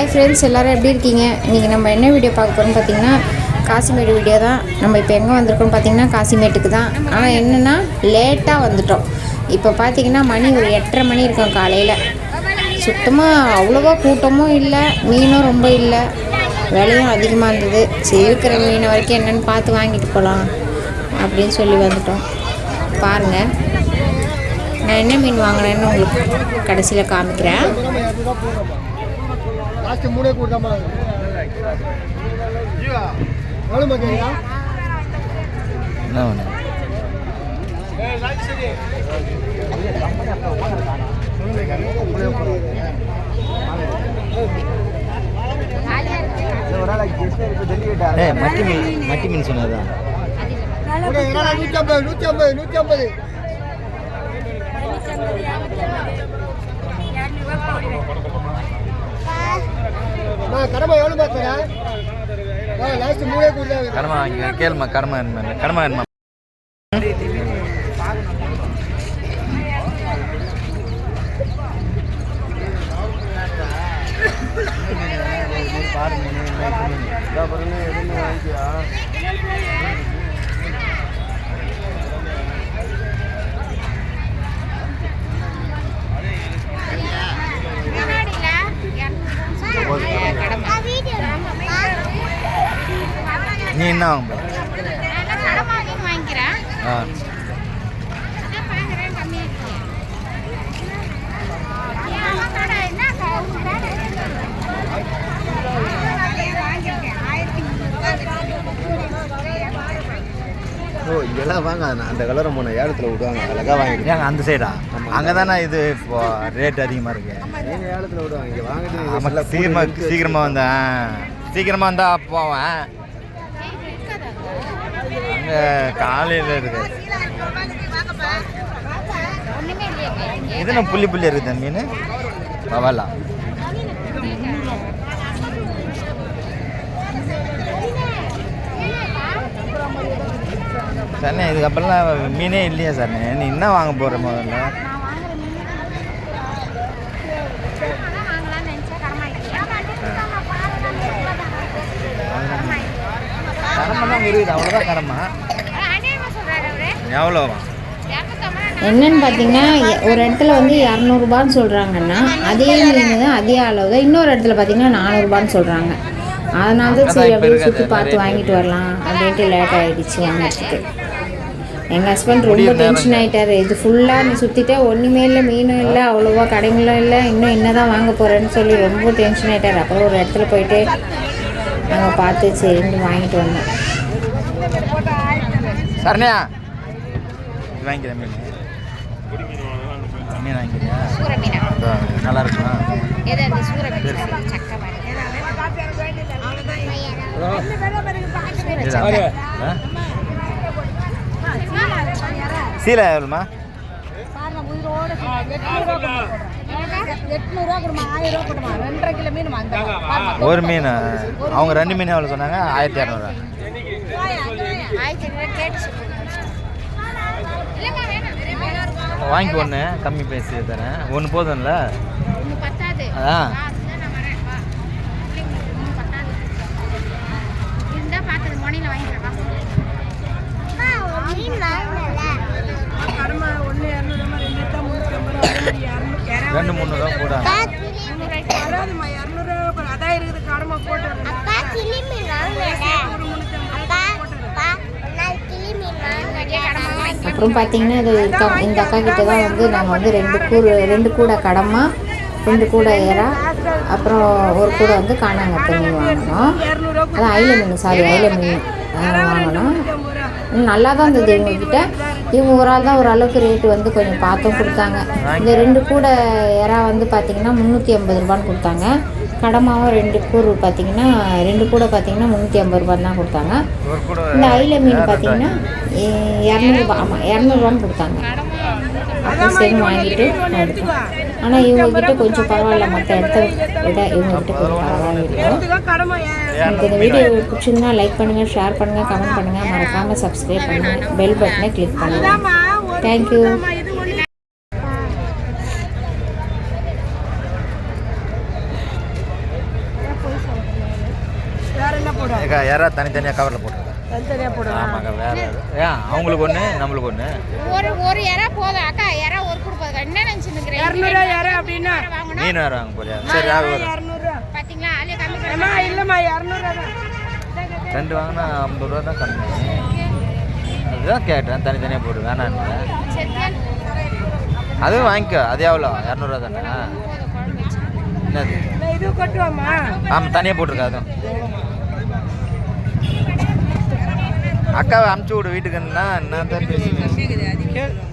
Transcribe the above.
Hi friends எல்லோரும் எப்படி இருக்கீங்க? இன்றைக்கி நம்ம என்ன வீடியோ பார்க்க போகிறோம்னு பார்த்தீங்கன்னா காசிமேடு வீடியோ தான். நம்ம இப்போ எங்கே வந்திருக்கோம்னு பார்த்தீங்கன்னா காசிமேட்டுக்கு தான் ஆனால் என்னென்னா லேட்டாக வந்துட்டோம். இப்போ பார்த்தீங்கன்னா மணி ஒரு எட்டரை மணி இருக்கும் காலையில். சுத்தமாக அவ்வளோவா கூட்டமும் இல்லை மீனும் ரொம்ப இல்லை. விலையும் அதிகமாக இருந்தது. சரி இருக்கிற மீனை வரைக்கும் என்னென்னு பார்த்து வாங்கிட்டு போகலாம் அப்படின்னு சொல்லி வந்துட்டோம். பாருங்கள் நான் என்ன மீன் வாங்கினேன்னு உங்களுக்கு கடைசியில் காமிக்கிறேன். லாஸ்ட் மூணே கூட தான் எவ்வளோ கேட்குறா என்ன ஒன்று ஏய் மட்டி மீன் மட்டி மீன் சொன்னதா நூற்றி ஐம்பது நூற்றி ஐம்பது நூற்றி ஐம்பது. கடமை எவ்வளோ பார்த்தா லாஸ்ட் மூணே கூட தான் கடமை வாங்கி கேளுமா கடமை என்ன கடமை என்ன என்ன வாங்க ஆ. ஓ இதெல்லாம் வாங்க அந்த கலரை போன ஏலத்தில் விடுவாங்க. அழகாக ஏங்க அந்த சைடா அங்கே தானே இது இப்போ ரேட் அதிகமாக இருக்கு? ஏலத்தில் விடுவாங்க. இங்கே வாங்கிட்டு சீக்கிரமாக சீக்கிரமாக வந்தேன் சீக்கிரமாக வந்தா போவேன். காலையில் இருக்கு. இது என்ன புள்ளி புள்ளி இருக்குது மீன்? பரவாயில்ல. சார் இதுக்கப்புறம்லாம் மீனே இல்லையா சார்ண்ணே நீ என்ன வாங்க போகிற முதல்ல? கடமை இருக்குது. அவ்வளோதான் கடமை. எவ்வளோவா? என்னன்னு பார்த்தீங்கன்னா ஒரு இடத்துல வந்து இரநூறுபான்னு சொல்கிறாங்கன்னா அதே மீன் தான் அதே அளவு. தான் இன்னொரு இடத்துல பார்த்தீங்கன்னா நானூறுபான்னு சொல்கிறாங்க அதனால தான் சரி அப்படியே சுற்றி பார்த்து வாங்கிட்டு வரலாம் அப்படின்ட்டு லேட் ஆகிடுச்சு வாங்கிறதுக்கு. எங்கள் ஹஸ்பண்ட் ரொம்ப டென்ஷன் ஆகிட்டாரு இது ஃபுல்லாக நீ சுற்றிட்டே ஒன்றுமே இல்லை மீனும் இல்லை அவ்வளோவா கடைங்களும் இல்லை இன்னும் என்ன தான் வாங்க போகிறேன்னு சொல்லி ரொம்ப டென்ஷன் ஆகிட்டார் அப்புறம் ஒரு இடத்துல போயிட்டு நாங்கள் பார்த்து சரின்னு வாங்கிட்டு வந்தோம். சரண்யா. இது வாங்கிக்கிறேன் மீன். மீன் வாங்கிக்கிறியா? இதோ, நல்லா இருக்குமா? சீலை எவ்வளோமா ஒரு மீன்? அவங்க ரெண்டு மீன் எவ்வளோ சொன்னாங்க? ஆயிரத்தி இரநூறுவா வாங்கி ஒன்று கம்மி பேசி தரேன் ஒன்று போதும்ல? அதான் ரெண்டு அப்புறம் பார்த்தீங்கன்னா இது இருக்கா இந்த அக்கா கிட்ட தான் வந்து நாங்கள் வந்து ரெண்டு கூறு ரெண்டு கூடை கடமா ரெண்டு கூடை ஏறா அப்புறம் ஒரு கூடை வந்து காணாங்க தண்ணி வாங்கினோம். அது ஐல மீன் சாரி ஐல மீன் வாங்கினோம். நல்லா தான் இருந்தது இவங்கக்கிட்ட இவங்க ஒரு ஆள் தான் ஓரளவுக்கு ரேட்டு வந்து கொஞ்சம் பார்த்தும் கொடுத்தாங்க. இந்த ரெண்டு கூடை இறா வந்து பார்த்தீங்கன்னா முந்நூற்றி ஐம்பது ரூபான்னு கொடுத்தாங்க. கடமாவும் ரெண்டு கூறு பார்த்தீங்கன்னா ரெண்டு கூடை பார்த்தீங்கன்னா முந்நூற்றி ஐம்பது ரூபான்னு தான் கொடுத்தாங்க. இந்த ஐல மீன் பார்த்தீங்கன்னா இரநூறுபா ஆமாம் இரநூறுவான்னு கொடுத்தாங்க. அப்புறம் சரி வாங்கிட்டு எடுத்தோம் ஆனால் இவங்கக்கிட்ட கொஞ்சம் பரவாயில்ல மற்ற இடத்த விட இவங்கக்கிட்ட கொஞ்சம் பரவாயில்ல. எனக்கு இந்த வீடியோ பிடிச்சிருந்தா லைக் பண்ணுங்கள் ஷேர் பண்ணுங்கள் கமெண்ட் பண்ணுங்கள் மறக்காமல் சப்ஸ்கிரைப் பண்ணுங்கள் பெல் பட்டனை கிளிக் பண்ணுங்கள் தேங்க்யூ ஏக்கா யாராவது தனித்தனியாக கவரில் போட்டுருக்கா? தனித்தனியாக போடுவோம் ஆமாக்கா வேற? ஏன் அவங்களுக்கு ஒன்று நம்மளுக்கு ஒன்று ஒரு ஒரு இறா போதும். அக்கா இறா ஒரு கொடுப்பதுக்கா? என்ன நினச்சிருக்கிறேன் இரநூறுவா யாரும் அப்படின்னா? மீன் வேறு வாங்க போறியா? சரி வரும். இரநூறுவா பார்த்தீங்களா ஆளே கம்மி ஏம்மா இல்லைம்மா இரநூறுவா தான் ரெண்டு வாங்கினா ஐம்பது ரூபா தான் கம்மி. அதுதான் கேட்டேன் தனித்தனியாக போட்டு வேணான்னு. அதுவும் வாங்கிக்கோ அது எவ்வளோ? இரநூறுவா தானே. என்னது? நான் இது கொட்டுவாம்மா. ஆமாம் தனியாக போட்டிருக்கா அதுவும். அக்காவை அமுச்சு விடு வீட்டுக்குன்னா என்ன தான் பேசுங்க